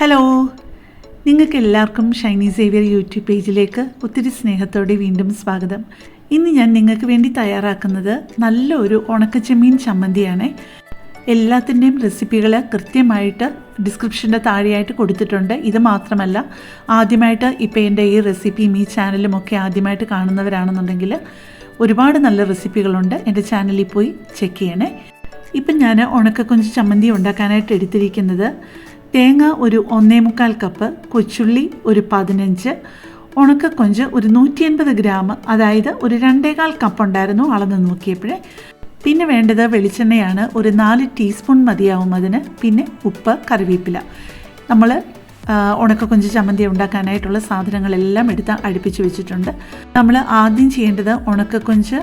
Hello നിങ്ങൾക്ക് എല്ലാവർക്കും Shiny Xavier YouTube പേജിലേക്ക് ഒത്തിരി സ്നേഹത്തോടെ വീണ്ടും സ്വാഗതം. ഇന്ന് ഞാൻ നിങ്ങൾക്ക് വേണ്ടി തയ്യാറാക്കുന്നത് നല്ലൊരു ഉണക്കച്ചെമ്മീൻ ചമ്മന്തിയാണ്. എല്ലാത്തിന്റെയും റെസിപ്പികൾ കൃത്യമായിട്ട് ഡിസ്ക്രിപ്ഷന്റെ താഴെയായിട്ട് കൊടുത്തിട്ടുണ്ട്. ഇത് മാത്രമല്ല ആദ്യമായിട്ട് ഇപ്പോൾ എന്റെ ഈ റെസിപ്പിയും ഈ ചാനലും ഒക്കെ ആദ്യമായിട്ട് കാണുന്നവരാണെന്നുണ്ടെങ്കിൽ ഒരുപാട് നല്ല റെസിപ്പികളുണ്ട് എന്റെ ചാനലിൽ പോയി ചെക്ക് ചെയ്യണേ. ഇപ്പം ഞാൻ ഉണക്കക്കൊഞ്ച് ചമ്മന്തി ഉണ്ടാക്കാനായിട്ട് എടുത്തിരിക്കുന്നത് തേങ്ങ ഒരു ഒന്നേ മുക്കാൽ കപ്പ് കൊച്ചുള്ളി ഒരു പതിനഞ്ച് ഉണക്കക്കൊഞ്ച് ഒരു നൂറ്റി അൻപത് ഗ്രാം അതായത് ഒരു രണ്ടേകാൽ കപ്പ് ഉണ്ടായിരുന്നു അളന്ന് നോക്കിയപ്പോഴേ. പിന്നെ വേണ്ടത് വെളിച്ചെണ്ണയാണ് ഒരു നാല് ടീസ്പൂൺ മതിയാവും അതിന് പിന്നെ ഉപ്പ് കറിവേപ്പില. നമ്മൾ ഉണക്കക്കൊഞ്ച് ചമ്മന്തി ഉണ്ടാക്കാനായിട്ടുള്ള സാധനങ്ങളെല്ലാം എടുത്ത് അടുപ്പിച്ച് വെച്ചിട്ടുണ്ട്. നമ്മൾ ആദ്യം ചെയ്യേണ്ടത് ഉണക്കക്കൊഞ്ച്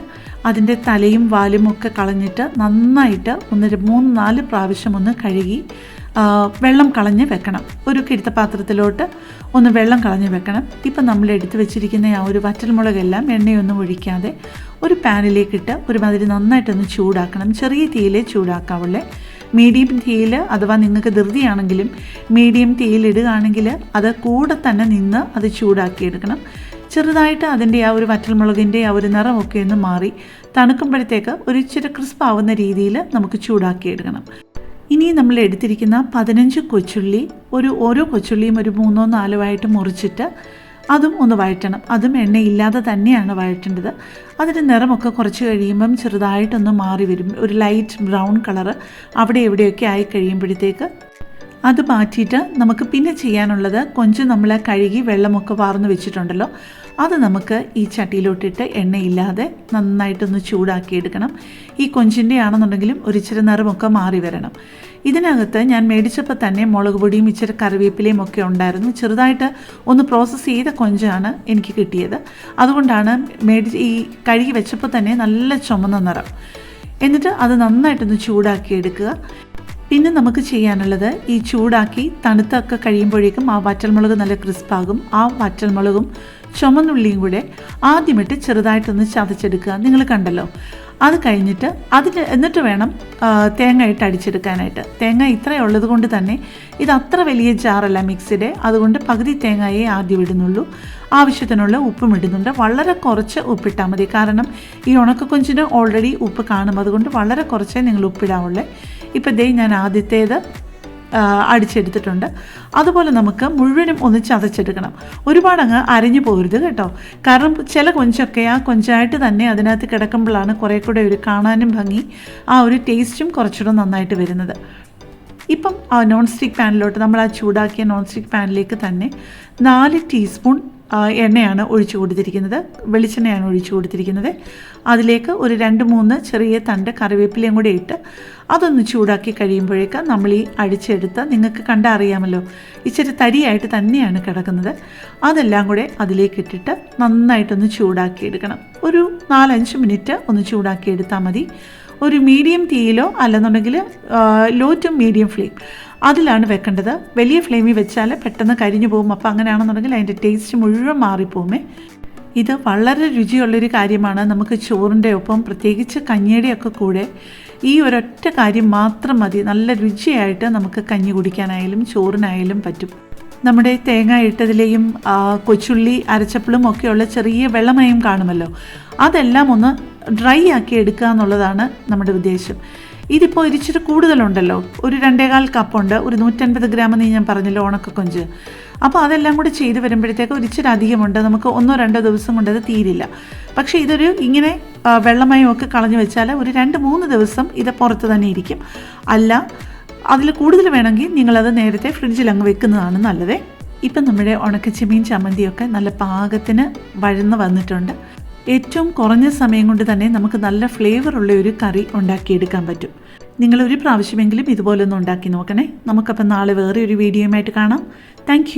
അതിന്റെ തലയും വാലും ഒക്കെ കളഞ്ഞിട്ട് നന്നായിട്ട് ഒന്ന് മൂന്ന് നാല് പ്രാവശ്യം ഒന്ന് കഴുകി വെള്ളം കളഞ്ഞ് വെക്കണം. ഒരു കിടത്ത പാത്രത്തിലോട്ട് ഒന്ന് വെള്ളം കളഞ്ഞ് വെക്കണം. ഇപ്പം നമ്മൾ എടുത്തു വെച്ചിരിക്കുന്ന ആ ഒരു വറ്റൽമുളകെല്ലാം എണ്ണയൊന്നും ഒഴിക്കാതെ ഒരു പാനിലേക്കിട്ട് ഒരുമാതിരി നന്നായിട്ടൊന്ന് ചൂടാക്കണം. ചെറിയ തീയിലേ ചൂടാക്കാവുള്ളേ. മീഡിയം തീയിൽ അഥവാ നിങ്ങൾക്ക് ധൃതിയാണെങ്കിലും മീഡിയം തീയിൽ ഇടുകയാണെങ്കിൽ അത് കൂടെ തന്നെ നിന്ന് അത് ചൂടാക്കിയെടുക്കണം. ചെറുതായിട്ട് അതിന്റെ ആ ഒരു വറ്റൽമുളകിന്റെ ആ ഒരു നിറമൊക്കെ ഒന്ന് മാറി തണുക്കുമ്പോഴത്തേക്ക് ഒരു ഇച്ചിരി ക്രിസ്പ് ആവുന്ന രീതിയിൽ നമുക്ക് ചൂടാക്കിയെടുക്കണം. ഇനി നമ്മൾ എടുത്തിരിക്കുന്ന പതിനഞ്ച് കൊച്ചുള്ളി ഒരു ഓരോ കൊച്ചുള്ളിയും ഒരു മൂന്നോ നാലോ ആയിട്ട് മുറിച്ചിട്ട് അതും ഒന്ന് വഴറ്റണം. അതും എണ്ണയില്ലാതെ തന്നെയാണ് വഴറ്റേണ്ടത്. അതിന്റെ നിറമൊക്കെ കുറച്ച് കഴിയുമ്പം ചെറുതായിട്ടൊന്ന് മാറി വരും. ഒരു ലൈറ്റ് ബ്രൗൺ കളർ അവിടെ എവിടെയൊക്കെ ആയി കഴിയുമ്പോഴത്തേക്ക് അത് മാറ്റിയിട്ട് നമുക്ക് പിന്നെ ചെയ്യാനുള്ളത് കൊഞ്ച് നമ്മൾ കഴുകി വെള്ളമൊക്കെ വാർന്ന് വെച്ചിട്ടുണ്ടല്ലോ. അത് നമുക്ക് ഈ ചട്ടിയിലോട്ടിട്ട് എണ്ണയില്ലാതെ നന്നായിട്ടൊന്ന് ചൂടാക്കിയെടുക്കണം. ഈ കൊഞ്ചിന്റെ ആണെന്നുണ്ടെങ്കിലും ഒരു ഇച്ചിരി നിറമൊക്കെ മാറി വരണം. ഇതിനകത്ത് ഞാൻ മേടിച്ചപ്പോൾ തന്നെ മുളക് പൊടിയും ഇച്ചിരി കറിവേപ്പിലയും ഒക്കെ ഉണ്ടായിരുന്നു. ചെറുതായിട്ട് ഒന്ന് പ്രോസസ്സ് ചെയ്ത കൊഞ്ചാണ് എനിക്ക് കിട്ടിയത്. അതുകൊണ്ടാണ് മേടി ഈ കഴുകി വെച്ചപ്പോൾ തന്നെ നല്ല ചുമന്ന നിറം. എന്നിട്ട് അത് നന്നായിട്ടൊന്ന് ചൂടാക്കി എടുക്കുക പിന്നെ നമുക്ക് ചെയ്യാനുള്ളത് ഈ ചൂടാക്കി തണുത്തൊക്കെ കഴിയുമ്പോഴേക്കും ആ വറ്റൽമുളക് നല്ല ക്രിസ്പാകും. ആ വറ്റൽമുളകും ചുമന്നുള്ളിയും കൂടെ ആദ്യമിട്ട് ചെറുതായിട്ടൊന്ന് ചതച്ചെടുക്കുക. നിങ്ങൾ കണ്ടല്ലോ. അത് കഴിഞ്ഞിട്ട് അതിൽ എന്നിട്ട് വേണം തേങ്ങ ഇട്ട് അടിച്ചെടുക്കാനായിട്ട്. തേങ്ങ ഇത്രയുള്ളത് കൊണ്ട് തന്നെ ഇത് അത്ര വലിയ ജാറല്ല മിക്സിയുടെ. അതുകൊണ്ട് പകുതി തേങ്ങയെ ആദ്യം ഇടുന്നുള്ളൂ. ആവശ്യത്തിനുള്ള ഉപ്പും ഇടുന്നുണ്ട്. വളരെ കുറച്ച് ഉപ്പിട്ടാൽ മതി. കാരണം ഈ ഉണക്കക്കൊഞ്ചിന് ഓൾറെഡി ഉപ്പ് കാണും. അതുകൊണ്ട് വളരെ കുറച്ചേ നിങ്ങൾ ഉപ്പിടാവുള്ളേ. ഇപ്പം ദേ ഞാൻ ആദ്യത്തേത് അടിച്ചെടുത്തിട്ടുണ്ട്. അതുപോലെ നമുക്ക് മുഴുവനും ഒന്ന് ചതച്ചെടുക്കണം. ഒരുപാട് അങ്ങ് അരഞ്ഞു പോകരുത് കേട്ടോ. കാരണം ചില കൊഞ്ചൊക്കെ ആ കൊഞ്ചായിട്ട് തന്നെ അതിനകത്ത് കിടക്കുമ്പോഴാണ് കുറേ കൂടെ ഒരു കാണാനും ഭംഗി ആ ഒരു ടേസ്റ്റും കുറച്ചുകൂടെ നന്നായിട്ട് വരുന്നത്. ഇപ്പം ആ നോൺ സ്റ്റിക്ക് പാനിലോട്ട് നമ്മൾ ആ ചൂടാക്കിയ നോൺ സ്റ്റിക്ക് പാനിലേക്ക് തന്നെ നാല് ടീസ്പൂൺ എണ്ണയാണ് ഒഴിച്ചു കൊടുത്തിരിക്കുന്നത് വെളിച്ചെണ്ണയാണ് ഒഴിച്ചു കൊടുത്തിരിക്കുന്നത്. അതിലേക്ക് ഒരു രണ്ട് മൂന്ന് ചെറിയ തണ്ട് കറിവേപ്പിലയും കൂടി ഇട്ട് അതൊന്ന് ചൂടാക്കി കഴിയുമ്പോഴേക്ക് നമ്മൾ ഈ അടിച്ചെടുത്ത് നിങ്ങൾക്ക് കണ്ടറിയാമല്ലോ ഇച്ചിരി തരിയായിട്ട് തന്നെയാണ് കിടക്കുന്നത്. അതെല്ലാം കൂടെ അതിലേക്ക് ഇട്ടിട്ട് നന്നായിട്ടൊന്ന് ചൂടാക്കി എടുക്കണം. ഒരു നാലഞ്ച് മിനിറ്റ് ഒന്ന് ചൂടാക്കി എടുത്താൽ മതി. ഒരു മീഡിയം തീയിലോ അല്ലെന്നുണ്ടെങ്കിൽ ലോ ടു മീഡിയം ഫ്ലെയിം അതിലാണ് വെക്കേണ്ടത്. വലിയ ഫ്ലെയിമിൽ വെച്ചാൽ പെട്ടെന്ന് കരിഞ്ഞു പോകും. അപ്പോൾ അങ്ങനെയാണെന്നുണ്ടെങ്കിൽ അതിന്റെ ടേസ്റ്റ് മുഴുവൻ മാറിപ്പോകുമേ. ഇത് വളരെ രുചിയുള്ളൊരു കാര്യമാണ്. നമുക്ക് ചോറിന്റെ ഒപ്പം പ്രത്യേകിച്ച് കഞ്ഞിയുടെയൊക്കെ കൂടെ ഈ ഒരൊറ്റ കാര്യം മാത്രം മതി. നല്ല രുചിയായിട്ട് നമുക്ക് കഞ്ഞി കുടിക്കാനായാലും ചോറിനായാലും പറ്റും. നമ്മുടെ തേങ്ങ ഇട്ടതിലെയും കൊച്ചുള്ളി അരച്ചപ്പിളും ഒക്കെയുള്ള ചെറിയ വെള്ളമയം കാണുമല്ലോ. അതെല്ലാം ഒന്ന് ഡ്രൈ ആക്കി എടുക്കുക എന്നുള്ളതാണ് നമ്മുടെ ഉദ്ദേശം. ഇതിപ്പോൾ ഇരിച്ചിട്ട് കൂടുതലുണ്ടല്ലോ. ഒരു രണ്ടേകാൽ കപ്പുണ്ട് ഒരു നൂറ്റൻപത് ഗ്രാം എന്ന് ഞാൻ പറഞ്ഞല്ലോ ഉണക്കക്കൊഞ്ച് അപ്പോൾ അതെല്ലാം കൂടി ചെയ്ത് വരുമ്പോഴത്തേക്ക് ഒരിച്ചിരി അധികമുണ്ട്. നമുക്ക് ഒന്നോ രണ്ടോ ദിവസം കൊണ്ട് അത് തീരില്ല. പക്ഷേ ഇതൊരു ഇങ്ങനെ വെള്ളമയം ഒക്കെ കളഞ്ഞു വെച്ചാൽ ഒരു രണ്ട് മൂന്ന് ദിവസം ഇത് പുറത്ത് തന്നെ ഇരിക്കും. അല്ല അതിൽ കൂടുതൽ വേണമെങ്കിൽ നിങ്ങളത് നേരത്തെ ഫ്രിഡ്ജിൽ അങ്ങ് വെക്കുന്നതാണ് നല്ലത്. ഇപ്പം നമ്മുടെ ഉണക്കച്ചെമ്മീൻ ചമ്മന്തിയൊക്കെ നല്ല പാകത്തിന് വഴന്ന് വന്നിട്ടുണ്ട്. ഏറ്റവും കുറഞ്ഞ സമയം കൊണ്ട് തന്നെ നമുക്ക് നല്ല ഫ്ലേവറുള്ള ഒരു കറി ഉണ്ടാക്കിയെടുക്കാൻ പറ്റും. നിങ്ങൾ ഒരു പ്രാവശ്യമെങ്കിലും ഇതുപോലെ ഒന്ന് ഉണ്ടാക്കി നോക്കണേ. നമുക്കപ്പം നാളെ വേറെ ഒരു വീഡിയോയുമായിട്ട് കാണാം. താങ്ക്